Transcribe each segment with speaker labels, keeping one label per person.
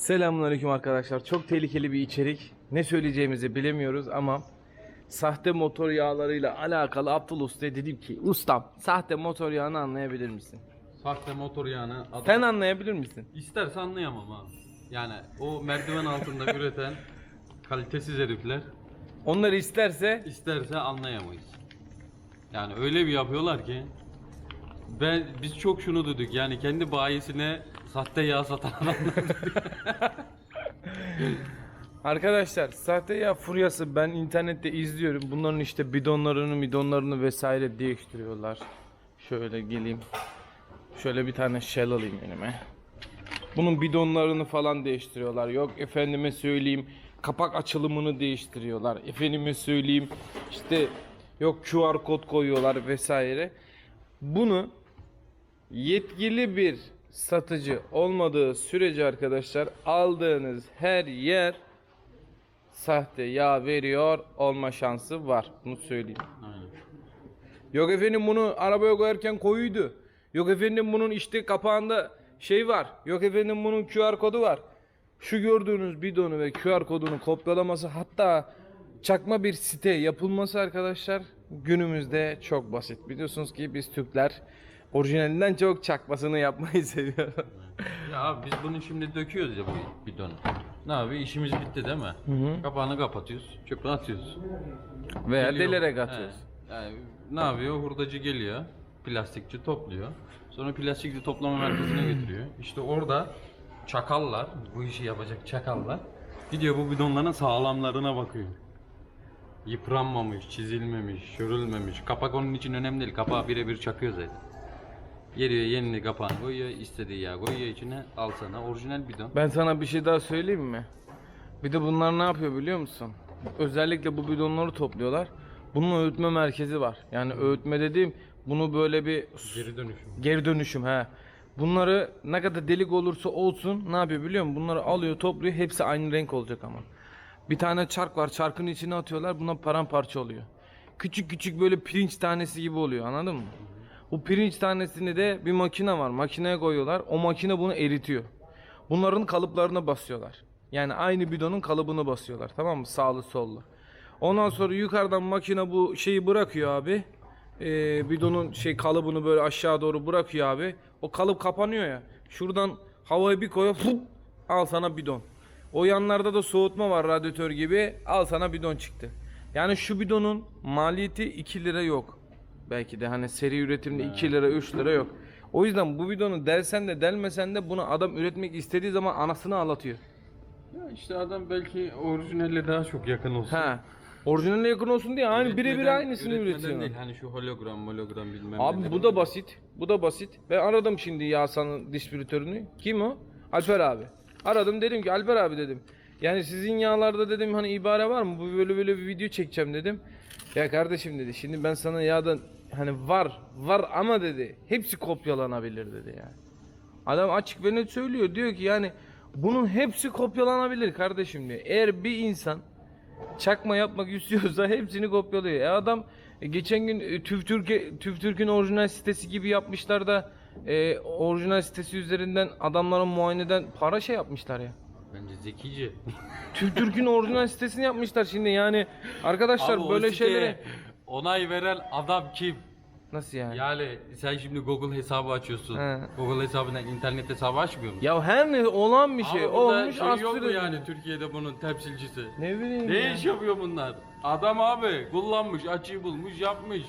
Speaker 1: Selamünaleyküm arkadaşlar. Çok tehlikeli bir içerik. Ne söyleyeceğimizi bilemiyoruz ama sahte motor yağlarıyla alakalı Abdul Usta'ya dedim ki ustam sahte motor yağını anlayabilir misin?
Speaker 2: Sahte motor yağını adam
Speaker 1: Sen anlayabilir misin?
Speaker 2: isterse anlayamam abi. Yani o merdiven altında üreten kalitesiz herifler
Speaker 1: Onları isterse
Speaker 2: isterse anlayamayız. Yani öyle bir yapıyorlar ki ben biz çok şunu duyduk yani kendi bayisine sahte yağ satan.
Speaker 1: Arkadaşlar sahte yağ furyası ben internette izliyorum. Bunların işte bidonlarını bidonlarını vesaire değiştiriyorlar. Şöyle geleyim. Şöyle bir tane shell alayım elime. Bunun bidonlarını falan değiştiriyorlar. Yok efendime söyleyeyim kapak açılımını değiştiriyorlar. Efendime söyleyeyim işte yok QR kod koyuyorlar vesaire. Bunu yetkili bir satıcı olmadığı sürece arkadaşlar aldığınız her yer sahte yağ veriyor olma şansı var. Bunu söyleyeyim.
Speaker 2: Aynen.
Speaker 1: Yok efendim bunu arabaya koyarken koyuydu. Yok efendim bunun işte kapağında şey var. Yok efendim bunun QR kodu var. Şu gördüğünüz bidonu ve QR kodunu kopyalaması hatta çakma bir site yapılması arkadaşlar günümüzde çok basit. Biliyorsunuz ki biz Türkler orijinalinden çok çakmasını yapmayı seviyoruz.
Speaker 2: Ya abi biz bunu şimdi döküyoruz ya bu bidonu. Ne abi işimiz bitti değil mi? Kapağını kapatıyoruz, çöpe atıyoruz.
Speaker 1: Veya
Speaker 2: Geliyor.
Speaker 1: delerek atıyoruz.
Speaker 2: He. Yani ne yapıyor? Hurdacı geliyor. Plastikçi topluyor. Sonra plastikçi toplama merkezine götürüyor. İşte orada çakallar, bu işi yapacak çakallar gidiyor bu bidonların sağlamlarına bakıyor. Yıpranmamış, çizilmemiş, şörülmemiş. Kapak onun için önemli değil. Kapağı birebir çakıyor zaten. Geliyor yenini kapağını koyuyor, istediği yağ koyuyor içine. Al sana orijinal bidon.
Speaker 1: Ben sana bir şey daha söyleyeyim mi? Bir de bunlar ne yapıyor biliyor musun? Özellikle bu bidonları topluyorlar. Bunun öğütme merkezi var. Yani öğütme dediğim bunu böyle bir
Speaker 2: Geri dönüşüm.
Speaker 1: geri dönüşüm he. Bunları ne kadar delik olursa olsun ne yapıyor biliyor musun? Bunları alıyor topluyor hepsi aynı renk olacak ama. Bir tane çark var çarkın içine atıyorlar buna paramparça oluyor. Küçük küçük böyle pirinç tanesi gibi oluyor anladın mı? Bu pirinç tanesini de bir makine var makineye koyuyorlar o makine bunu eritiyor. Bunların kalıplarına basıyorlar. Yani aynı bidonun kalıbını basıyorlar tamam mı sağlı sollu. Ondan sonra yukarıdan makine bu şeyi bırakıyor abi e, bidonun şey kalıbını böyle aşağı doğru bırakıyor abi. O kalıp kapanıyor ya. Şuradan havayı bir koyuyor. Fup, al sana bidon. O yanlarda da soğutma var radyatör gibi. Al sana bidon çıktı. Yani şu bidonun maliyeti 2 lira yok. Belki de hani seri üretimde 2 lira 3 lira yok. O yüzden bu bidonu delsen de delmesen de bunu adam üretmek istediği zaman anasını ağlatıyor.
Speaker 2: Ya işte adam belki orijinalle daha çok yakın olsun.
Speaker 1: Ha. Orijinaline yakın olsun diye aynı birebir aynısını
Speaker 2: üretmeden
Speaker 1: üretiyor.
Speaker 2: değil hani şu hologram hologram bilmem
Speaker 1: Abi bu da basit. Bu da basit. Ben aradım şimdi Yasan'ın distribütörünü. Kim o? Alper abi. Aradım dedim ki Alper abi dedim. Yani sizin yağlarda dedim hani ibare var mı? Bu böyle böyle bir video çekeceğim dedim. Ya kardeşim dedi. Şimdi ben sana yağdan hani var var ama dedi. Hepsi kopyalanabilir dedi yani. Adam açık ve net söylüyor. Diyor ki yani bunun hepsi kopyalanabilir kardeşim diyor. Eğer bir insan çakma yapmak istiyorsa hepsini kopyalıyor. E adam e, geçen gün e, TÜV Türkiye TÜV Türk'ün orijinal sitesi gibi yapmışlar da e, orijinal sitesi üzerinden adamların muayeneden para şey yapmışlar ya.
Speaker 2: Bence zekice.
Speaker 1: TÜV Türk'ün orijinal sitesini yapmışlar şimdi yani arkadaşlar
Speaker 2: Abi
Speaker 1: böyle
Speaker 2: siteye
Speaker 1: şeylere
Speaker 2: onay veren adam kim?
Speaker 1: nasıl yani?
Speaker 2: Yani sen şimdi Google hesabı açıyorsun.
Speaker 1: He.
Speaker 2: Google hesabından internet hesabı açmıyor musun?
Speaker 1: Ya her ne olan bir şey
Speaker 2: Abi burada
Speaker 1: olmuş
Speaker 2: şey yok mu
Speaker 1: astırıyor.
Speaker 2: yani Türkiye'de bunun temsilcisi?
Speaker 1: Ne bileyim
Speaker 2: Ne
Speaker 1: ya.
Speaker 2: iş yapıyor bunlar? Adam abi kullanmış, açığı bulmuş, yapmış.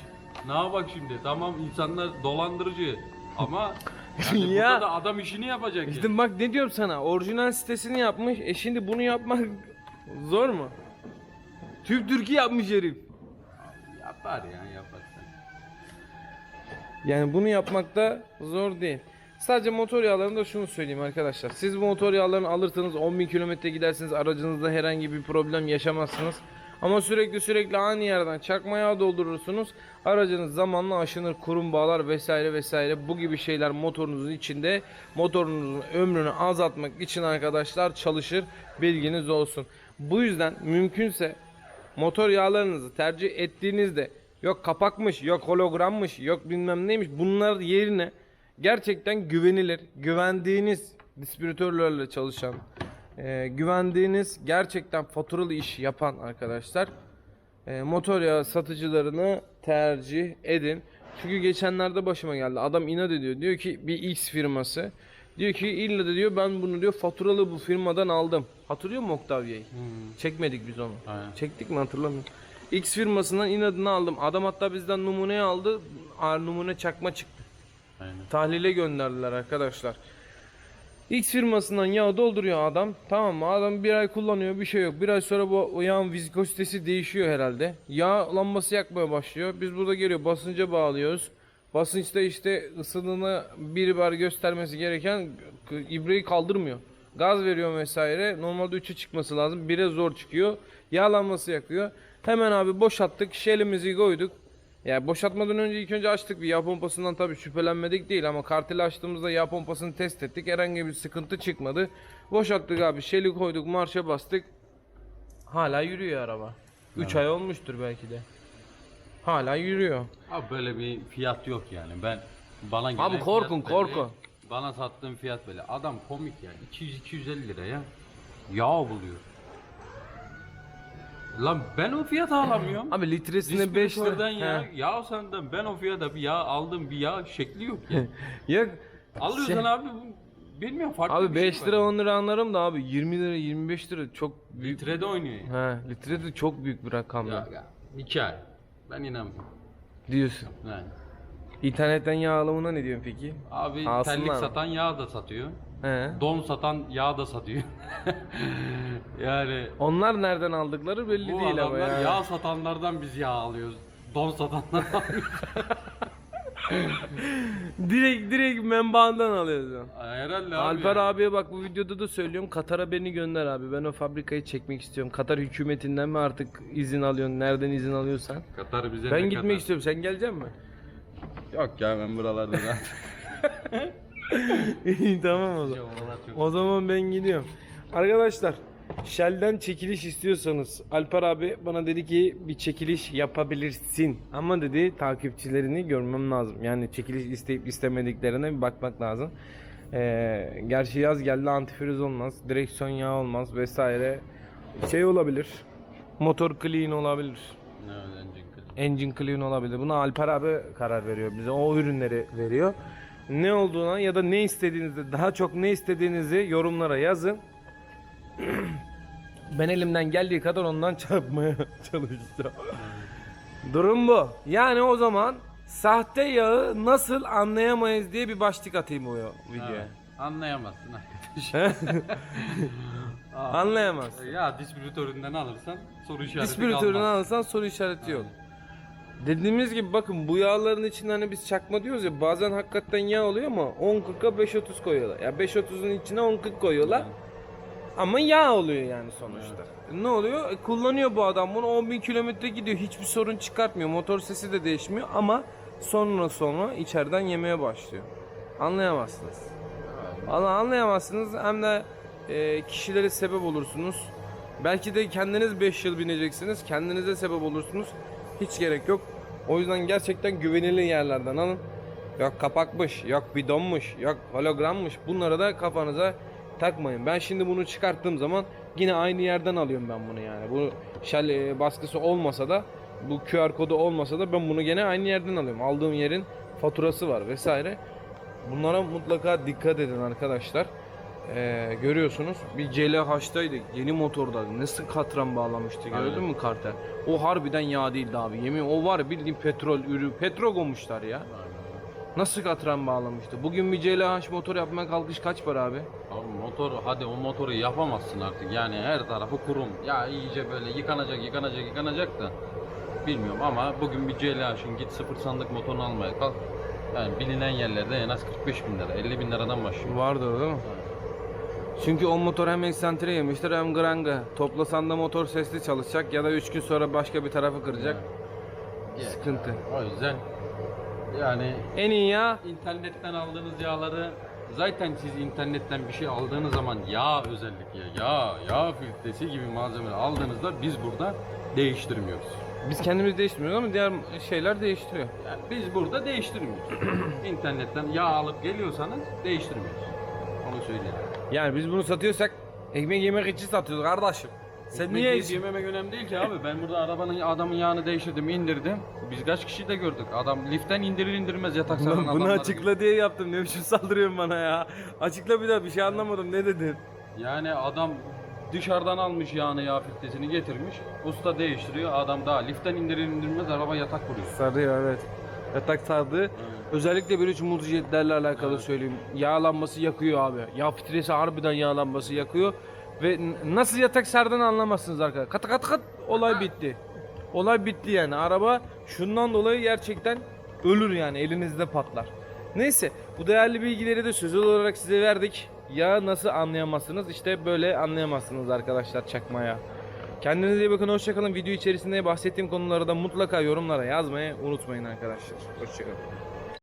Speaker 2: Ne bak şimdi? Tamam insanlar dolandırıcı ama yani
Speaker 1: Ya.
Speaker 2: burada da adam işini yapacak. ya.
Speaker 1: İşte bak ne diyorum sana orijinal sitesini yapmış e şimdi bunu yapmak zor mu? TÜV Türkiye yapmış herif.
Speaker 2: Yapar ya yapar.
Speaker 1: Yani bunu yapmakta zor değil. Sadece motor yağlarında şunu söyleyeyim arkadaşlar. Siz bu motor yağlarını alırsanız 10.000 kilometre gidersiniz aracınızda herhangi bir problem yaşamazsınız. Ama sürekli sürekli aynı yerden çakma yağ doldurursunuz. Aracınız zamanla aşınır, kurum bağlar vesaire vesaire. Bu gibi şeyler motorunuzun içinde motorunuzun ömrünü azaltmak için arkadaşlar çalışır. Bilginiz olsun. Bu yüzden mümkünse motor yağlarınızı tercih ettiğinizde yok kapakmış, yok hologrammış, yok bilmem neymiş bunlar yerine gerçekten güvenilir, güvendiğiniz distribütörlerle çalışan e, güvendiğiniz gerçekten faturalı iş yapan arkadaşlar e, motor yağı satıcılarını tercih edin. Çünkü geçenlerde başıma geldi. Adam inat ediyor. Diyor ki bir X firması. Diyor ki illa da diyor ben bunu diyor faturalı bu firmadan aldım. Hatırlıyor musun Octavia'yı? Çekmedik biz onu.
Speaker 2: Aynen.
Speaker 1: Çektik mi hatırlamıyorum. X firmasından inadını aldım. Adam hatta bizden numuneyi aldı. Numune çakma çıktı.
Speaker 2: Aynen.
Speaker 1: Tahlile gönderdiler arkadaşlar. X firmasından yağ dolduruyor adam. Tamam mı? Adam bir ay kullanıyor bir şey yok. Bir ay sonra bu yağın vizkozitesi değişiyor herhalde. Yağ lambası yakmaya başlıyor. Biz burada geliyor basınca bağlıyoruz. Basınçta işte ısınını bir bar göstermesi gereken ibreyi kaldırmıyor. Gaz veriyor vesaire. Normalde 3'e çıkması lazım. 1'e zor çıkıyor. Yağ lambası yakıyor. Hemen abi boşalttık. Şelimizi koyduk. Ya boşaltmadan önce ilk önce açtık bir yağ pompasından tabii şüphelenmedik değil ama karteli açtığımızda yağ pompasını test ettik. Herhangi bir sıkıntı çıkmadı. Boşalttık abi şeli koyduk marşa bastık. Hala yürüyor araba. 3 ay olmuştur belki de. Hala yürüyor.
Speaker 2: Abi böyle bir fiyat yok yani. Ben bana gelen
Speaker 1: Abi korkun,
Speaker 2: fiyat
Speaker 1: korku.
Speaker 2: Bana sattığın fiyat böyle. Adam komik ya. 200-250 liraya yağ buluyor. Lan ben o fiyata alamıyorum.
Speaker 1: Abi litresine 5
Speaker 2: Distribütörden
Speaker 1: lira.
Speaker 2: ya.
Speaker 1: He.
Speaker 2: Yağ senden ben o fiyata bir yağ aldım bir yağ şekli yok ya.
Speaker 1: Ya
Speaker 2: Alıyorsan
Speaker 1: Şey-
Speaker 2: abi bu- bilmiyorum farklı
Speaker 1: Abi
Speaker 2: bir şey
Speaker 1: 5
Speaker 2: var
Speaker 1: lira
Speaker 2: yani.
Speaker 1: 10 lira anlarım da abi 20 lira 25 lira çok büyük.
Speaker 2: Litrede oynuyor ya.
Speaker 1: He, litre de çok büyük bir rakam ya.
Speaker 2: Ya, ya. İki ay. Ben inanmıyorum.
Speaker 1: Diyorsun.
Speaker 2: Yani.
Speaker 1: İnternetten yağ alımına ne diyorsun peki?
Speaker 2: Abi
Speaker 1: Alsınlar
Speaker 2: terlik
Speaker 1: mı?
Speaker 2: satan yağ da satıyor.
Speaker 1: He.
Speaker 2: Don satan yağ da satıyor. yani
Speaker 1: Onlar nereden aldıkları belli
Speaker 2: bu
Speaker 1: değil ama
Speaker 2: adamlar
Speaker 1: ya.
Speaker 2: yağ satanlardan biz yağ alıyoruz. Don satanlar
Speaker 1: Direkt direkt menbaandan alıyoruz. ya.
Speaker 2: Herhalde abi.
Speaker 1: Alper
Speaker 2: yani.
Speaker 1: abiye bak bu videoda da söylüyorum. Katar'a beni gönder abi. Ben o fabrikayı çekmek istiyorum. Katar hükümetinden mi artık izin alıyorsun? Nereden izin alıyorsan?
Speaker 2: Katar bize
Speaker 1: Ben
Speaker 2: ne
Speaker 1: gitmek
Speaker 2: kadar?
Speaker 1: istiyorum. Sen gelecek misin?
Speaker 2: Yok ya ben buralarda zaten.
Speaker 1: İyi tamam o zaman. O zaman ben gidiyorum. Arkadaşlar Shell'den çekiliş istiyorsanız Alper abi bana dedi ki bir çekiliş yapabilirsin. Ama dedi takipçilerini görmem lazım. Yani çekiliş isteyip istemediklerine bir bakmak lazım. Ee, gerçi yaz geldi antifriz olmaz. Direksiyon yağı olmaz vesaire. Şey olabilir. Motor clean olabilir.
Speaker 2: Ne öğrencin kız?
Speaker 1: Engine clean olabilir. Buna Alper abi karar veriyor bize. O ürünleri veriyor. Ne olduğuna ya da ne istediğinizi, daha çok ne istediğinizi yorumlara yazın. ben elimden geldiği kadar ondan çarpmaya çalışacağım. Durum bu. Yani o zaman sahte yağı nasıl anlayamayız diye bir başlık atayım o videoya.
Speaker 2: Evet. Anlayamazsın arkadaş.
Speaker 1: Anlayamaz.
Speaker 2: ya distribütöründen alırsan soru işareti
Speaker 1: Distribütörünü
Speaker 2: kalmaz.
Speaker 1: alırsan soru işareti yok. Dediğimiz gibi bakın bu yağların içinde hani biz çakma diyoruz ya bazen hakikaten yağ oluyor ama 10.40'a 5.30 koyuyorlar. Ya 5.30'un içine 10.40 koyuyorlar. Ama yağ oluyor yani sonuçta. Ne oluyor? E, kullanıyor bu adam bunu 10.000 kilometre gidiyor. Hiçbir sorun çıkartmıyor. Motor sesi de değişmiyor ama sonra sonra içeriden yemeye başlıyor. Anlayamazsınız. Valla anlayamazsınız hem de e, kişilere sebep olursunuz. Belki de kendiniz 5 yıl bineceksiniz. Kendinize sebep olursunuz. Hiç gerek yok. O yüzden gerçekten güvenilir yerlerden alın. Yok kapakmış, yok bidonmuş, yok hologrammış. Bunlara da kafanıza takmayın. Ben şimdi bunu çıkarttığım zaman yine aynı yerden alıyorum ben bunu yani. Bu Shell e, baskısı olmasa da bu QR kodu olmasa da ben bunu gene aynı yerden alıyorum. Aldığım yerin faturası var vesaire. Bunlara mutlaka dikkat edin arkadaşlar. Ee, görüyorsunuz bir CLH'taydı yeni motorda nasıl katran bağlamıştı gördün
Speaker 2: Aynen.
Speaker 1: mü kartel? O harbiden yağ değildi abi yemin o var bildiğin petrol ürü petrol koymuşlar ya. Nasıl katran bağlamıştı? Bugün bir CLH motor yapmaya kalkış kaç para abi?
Speaker 2: Abi motor hadi o motoru yapamazsın artık yani her tarafı kurum. Ya iyice böyle yıkanacak yıkanacak yıkanacak da bilmiyorum ama bugün bir CLH'ın git sıfır sandık motorunu almaya kalk. Yani bilinen yerlerde en az 45 bin lira 50 bin liradan başlıyor.
Speaker 1: Vardı değil mi? Çünkü o motor hem eksantre yemiştir hem granga. Toplasan da motor sesli çalışacak ya da 3 gün sonra başka bir tarafı kıracak. Sıkıntı.
Speaker 2: O yüzden yani
Speaker 1: En iyi yağ
Speaker 2: internetten aldığınız yağları zaten siz internetten bir şey aldığınız zaman yağ özellikle yağ, yağ filtresi gibi malzemeler aldığınızda biz burada değiştirmiyoruz.
Speaker 1: biz kendimiz değiştirmiyoruz ama diğer şeyler değiştiriyor.
Speaker 2: Yani biz burada değiştirmiyoruz. internetten yağ alıp geliyorsanız değiştirmiyoruz. Onu söyleyeyim.
Speaker 1: Yani biz bunu satıyorsak Ekmek yemek için satıyoruz kardeşim. Sen
Speaker 2: Ekmek
Speaker 1: niye
Speaker 2: yiyip yememek önemli değil ki abi. Ben burada arabanın adamın yağını değiştirdim, indirdim. Biz kaç kişi de gördük. Adam liften indirir indirmez yatak
Speaker 1: Ulan bunu açıkla diye yaptım. Ne biçim saldırıyorsun bana ya? Açıkla bir daha bir şey anlamadım. Ne dedin?
Speaker 2: Yani adam dışarıdan almış yağını yağ filtresini getirmiş. Usta değiştiriyor. Adam daha liften indirir indirmez araba yatak kuruyor.
Speaker 1: Sarıyor evet. Yatak sardı. Özellikle böyle şu multijetlerle alakalı söyleyeyim. Yağlanması yakıyor abi. Yağ filtresi harbiden yağlanması yakıyor. Ve nasıl yatak sardığını anlamazsınız arkadaşlar. Kat kat kat olay bitti. Olay bitti yani. Araba şundan dolayı gerçekten ölür yani elinizde patlar. Neyse bu değerli bilgileri de sözel olarak size verdik. Ya nasıl anlayamazsınız? İşte böyle anlayamazsınız arkadaşlar çakmaya. Kendinize iyi bakın hoşçakalın. Video içerisinde bahsettiğim konuları da mutlaka yorumlara yazmayı unutmayın arkadaşlar. Hoşçakalın.